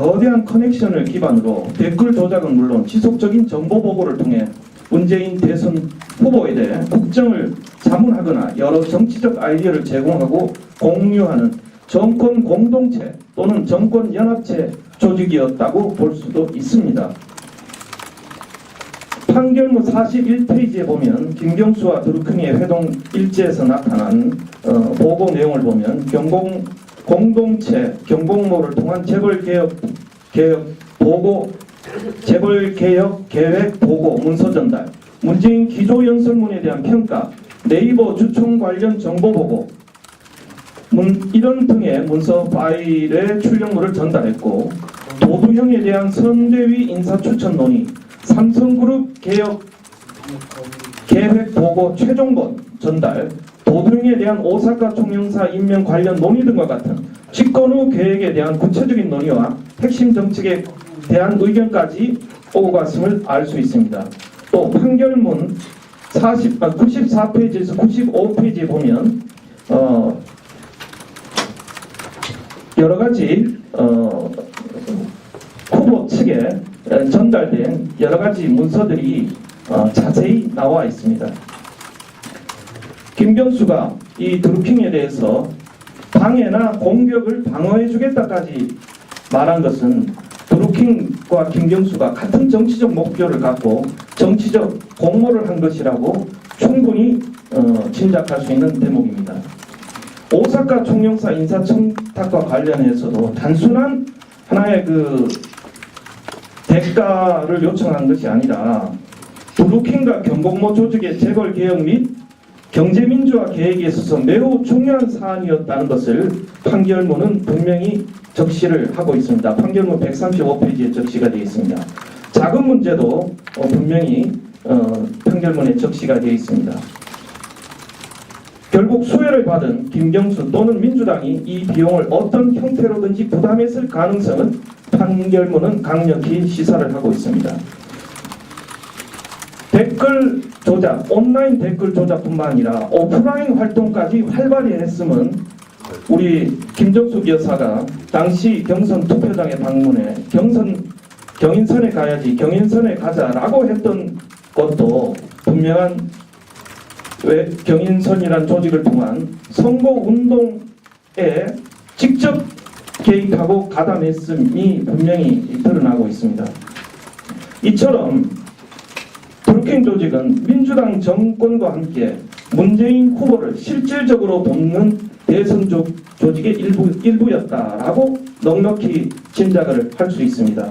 거대한 커넥션을 기반으로 댓글 조작은 물론 지속적인 정보 보고를 통해 문재인 대선 후보에 대해 국정을 자문하거나 여러 정치적 아이디어를 제공하고 공유하는 정권 공동체 또는 정권 연합체 조직이었다고 볼 수도 있습니다. 판결문 41페이지에 보면 김경수와 드루크니의 회동 일지에서 나타난 어, 보고 내용을 보면 경공 공동체 경공모를 통한 재벌 개혁 개혁 보고 재벌 개혁 계획 보고 문서 전달 문재인 기조 연설문에 대한 평가 네이버 주총 관련 정보 보고. 문, 이런 등의 문서 파일의 출력물을 전달했고 도두형에 대한 선대위 인사 추천 논의 삼성그룹 개혁 계획 보고 최종본 전달, 도둑에 대한 오사카 총영사 임명 관련 논의 등과 같은 집권 후 계획에 대한 구체적인 논의와 핵심 정책에 대한 의견까지 오고 갔음을 알 수 있습니다. 또 판결문 40, 아, 94페이지에서 95페이지에 보면 어, 여러 가지 어, 후보 측에 전달된 여러 가지 문서들이 어, 자세히 나와 있습니다. 김경수가 이 드루킹에 대해서 방해나 공격을 방어해주겠다까지 말한 것은 드루킹과 김경수가 같은 정치적 목표를 갖고 정치적 공모를 한 것이라고 충분히 어, 짐작할 수 있는 대목입니다. 오사카 총영사 인사청탁과 관련해서도 단순한 하나의 그 대가를 요청한 것이 아니라 블루킹과 경공모 조직의 재벌 개혁 및 경제민주화 계획에 있어서 매우 중요한 사안이었다는 것을 판결문은 분명히 적시를 하고 있습니다. 판결문 135페이지에 적시가 되어 있습니다. 작은 문제도 어, 분명히 어, 판결문에 적시가 되어 있습니다. 결국 수혜를 받은 김경수 또는 민주당이 이 비용을 어떤 형태로든지 부담했을 가능성은 판결문은 강력히 시사를 하고 있습니다. 댓글 조작, 온라인 댓글 조작뿐만 아니라 오프라인 활동까지 활발히 했음은 우리 김정숙 여사가 당시 경선 투표장에 방문해 경선 경인선에 가야지 경인선에 가자라고 했던 것도 분명한 왜 경인선이란 조직을 통한 선거 운동에 직접 개입하고 가담했음이 분명히 드러나고 있습니다. 이처럼 브루킹 조직은 민주당 정권과 함께 문재인 후보를 실질적으로 돕는 대선 조, 조직의 일부, 일부였다라고 넉넉히 짐작을 할 수 있습니다.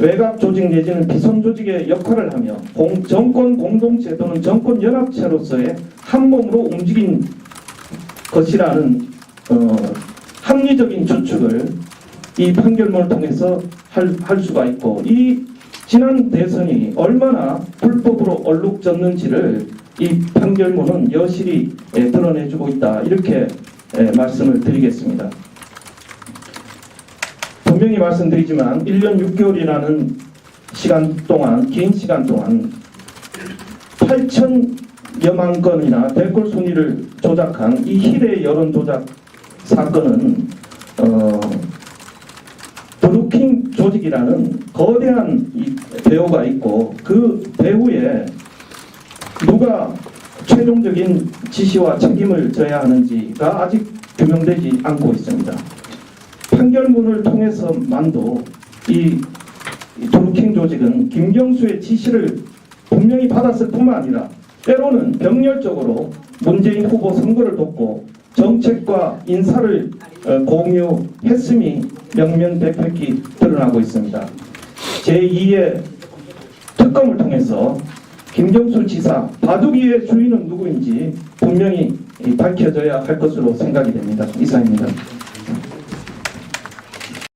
외곽 조직 내지는 비선 조직의 역할을 하며 공, 정권 공동체 또는 정권 연합체로서의 한 몸으로 움직인 것이라는 어, 합리적인 추측을 이 판결문을 통해서 할, 할 수가 있고 이 지난 대선이 얼마나 불법으로 얼룩졌는지를 이 판결문은 여실히 예, 드러내주고 있다 이렇게 예, 말씀을 드리겠습니다. 분명히 말씀드리지만 1년 6개월이라는 시간 동안 긴 시간 동안 8천여만 건이나 댓글 순위를 조작한 이 희대 여론 조작 사건은 어, 브루킹 조직이라는 거대한 이 배후가 있고 그 배후에 누가 최종적인 지시와 책임을 져야 하는지가 아직 규명되지 않고 있습니다. 판결문을 통해서만도 이 브루킹 조직은 김경수의 지시를 분명히 받았을 뿐만 아니라 때로는 병렬적으로 문재인 후보 선거를 돕고 정책과 인사를 어, 공유했음이 명명백백히 드러나고 있습니다. 제2의 특검을 통해서 김경수 지사 바둑이의 주인은 누구인지 분명히 밝혀져야 할 것으로 생각이 됩니다. 이상입니다.